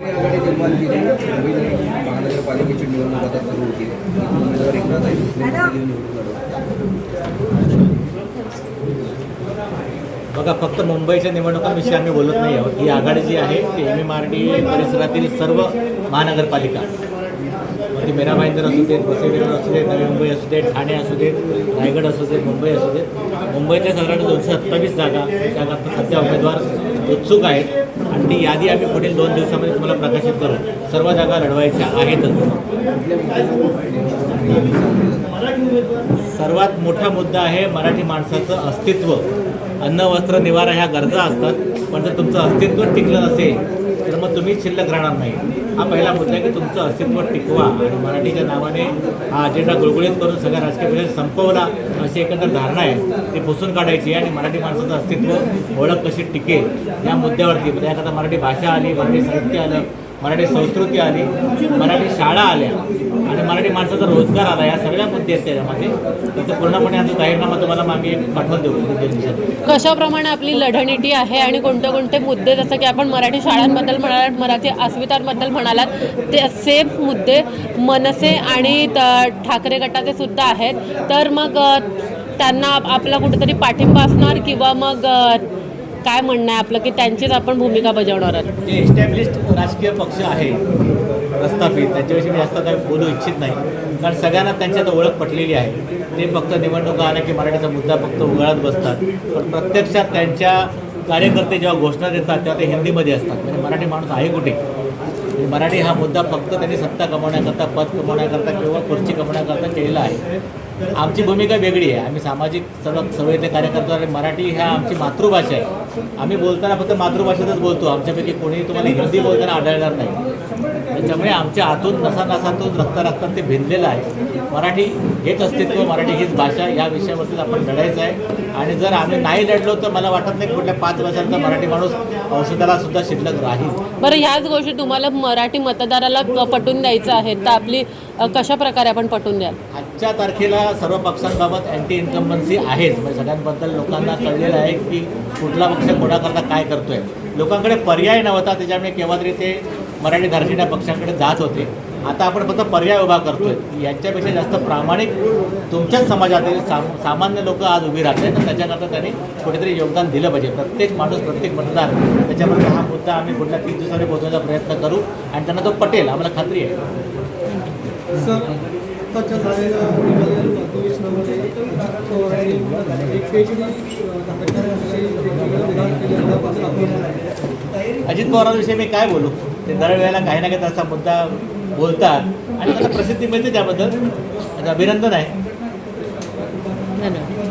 आघाडी निर्माण केली मुंबई महानगरपालिकेची निवडणूक आता सुरू होती. उमेदवार एकनाथ आहे मुस्लिम पक्षाची निवडणूक लढवतात बघा फक्त मुंबईच्या निवडणुकांविषयी आम्ही बोलत नाही आहोत. ही आघाडी जी आहे ती एम एम आर डी परिसरातील सर्व महानगरपालिका. मग ती मीरा भाईंदर असू देत वसईविरार असू देत नवी मुंबई असू देत ठाणे असू देत रायगड असू देत मुंबई असू देत. मुंबईतल्या साधारण दोनशे सत्तावीस जागा त्या आता सध्या उमेदवार उत्सुक आहेत. आणि ती यादी आम्ही पुढील दोन दिवसामध्ये तुम्हाला प्रकाशित करू. सर्व जागा लढवायच्या आहेतच. सर्वात मोठा मुद्दा आहे मराठी माणसाचं अस्तित्व. अन्न वस्त्र निवारा ह्या गरजा असतात. पण जर तुमचं अस्तित्व टिकलं नसेल तर मग तुम्ही शिल्लक राहणार नाही. हा पहिला मुद्दा आहे की तुमचं अस्तित्व टिकवा आणि मराठीच्या नावाने हा अजेंडा गुळगुळीत करून सगळ्या राजकीय पक्षांनी संपवला अशी एकंदर धारणा आहे. ती पुसून काढायची आणि मराठी माणसाचं अस्तित्व ओळख कशी टिकेल या मुद्द्यावरती. म्हणजे त्याकरता मराठी भाषा आली मराठी साहित्य आलं मराठी संस्कृती आली मराठी शाळा आल्या आणि मराठी माणसाचा रोजगार आला या सगळ्या मुद्दे आहेत त्याच्यामध्ये. त्याचं पूर्णपणे आता जाहीरनामा तुम्हाला आम्ही पाठवून देऊ. कशाप्रमाणे आपली लढणीटी आहे आणि कोणते कोणते मुद्दे जसं की आपण मराठी शाळांबद्दल म्हणालात मराठी अस्मितांबद्दल म्हणालात ते सेम मुद्दे मनसे आणि ठाकरे गटाचे सुद्धा आहेत. तर मग त्यांना आपला कुठेतरी पाठिंबा असणार किंवा मग काय म्हणणं आहे आपलं की त्यांचीच आपण भूमिका बजावणार आहोत? जे एस्टॅब्लिश्ड राजकीय पक्ष आहे प्रस्थापित त्यांच्याविषयी मी जास्त काही बोलू इच्छित नाही. कारण सगळ्यांना त्यांच्यात ओळख पटलेली आहे. ते फक्त निवडणुका आल्या की मराठीचा मुद्दा फक्त उगाळत बसतात. पण प्रत्यक्षात त्यांच्या कार्यकर्ते जेव्हा घोषणा देतात तेव्हा ते हिंदीमध्ये असतात. म्हणजे मराठी माणूस आहे कुठे? मराठी हा मुद्दा फक्त त्यांनी सत्ता कमवण्याकरता पद कमवण्याकरता किंवा खुर्ची कमवण्याकरता केलेला आहे. आमची भूमिका वेगळी आहे. आम्ही सामाजिक सर्व सवयीचे कार्यकर्ते आणि मराठी ह्या आमची मातृभाषा आहे. आम्ही बोलताना फक्त मातृभाषेतच बोलतो. आमच्यापैकी कोणीही तुम्हाला हिंदी बोलताना आढळणार नाही. त्याच्यामुळे आमच्या आतून नसा नसातून रक्त रक्तात ते भिनलेलं आहे. मराठी हेच अस्तित्व मराठी हीच भाषा या विषयावरतीच आपण लढायचं आहे. आणि जर आम्ही नाही लढलो तर मला वाटत नाही कुठल्या पाच वर्षांचा मराठी माणूस औषधाला सुद्धा शिल्लक राहील. बरं ह्याच गोष्टी तुम्हाला मराठी मतदाराला प- पटवून द्यायचं आहे तर आपली कशा प्रकारे आपण पटवून द्याल? आजच्या तारखेला सर्व पक्षांबाबत अँटी इन्कम्बन्सी आहेच म्हणजे सगळ्यांबद्दल लोकांना कळलेलं आहे की कुठला पक्ष कोणाकरता काय करतोय. लोकांकडे पर्याय नव्हता त्याच्यामुळे केव्हा तरी ते मराठी धार्जिण्या पक्षांकडे जात होते. आता आपण फक्त पर्याय उभा करतोय. यांच्यापेक्षा जास्त प्रामाणिक तुमच्याच समाजातील साम सामान्य लोक आज उभी राहते तर त्याच्याकरता त्यांनी कुठेतरी योगदान दिलं पाहिजे. प्रत्येक माणूस प्रत्येक मतदार त्याच्यामध्ये हा मुद्दा आम्ही पुढल्या तीस दिवसांनी पोहोचवण्याचा प्रयत्न करू आणि त्यांना तो पटेल. आम्हाला खात्री आहे. अजित पवारांविषयी मी काय बोलू? ते दरवेळेला काही ना काही असा मुद्दा बोलतात. आणि त्यांना प्रसिद्धी मिळते त्याबद्दल. अभिनंदन आहे. धन्यवाद.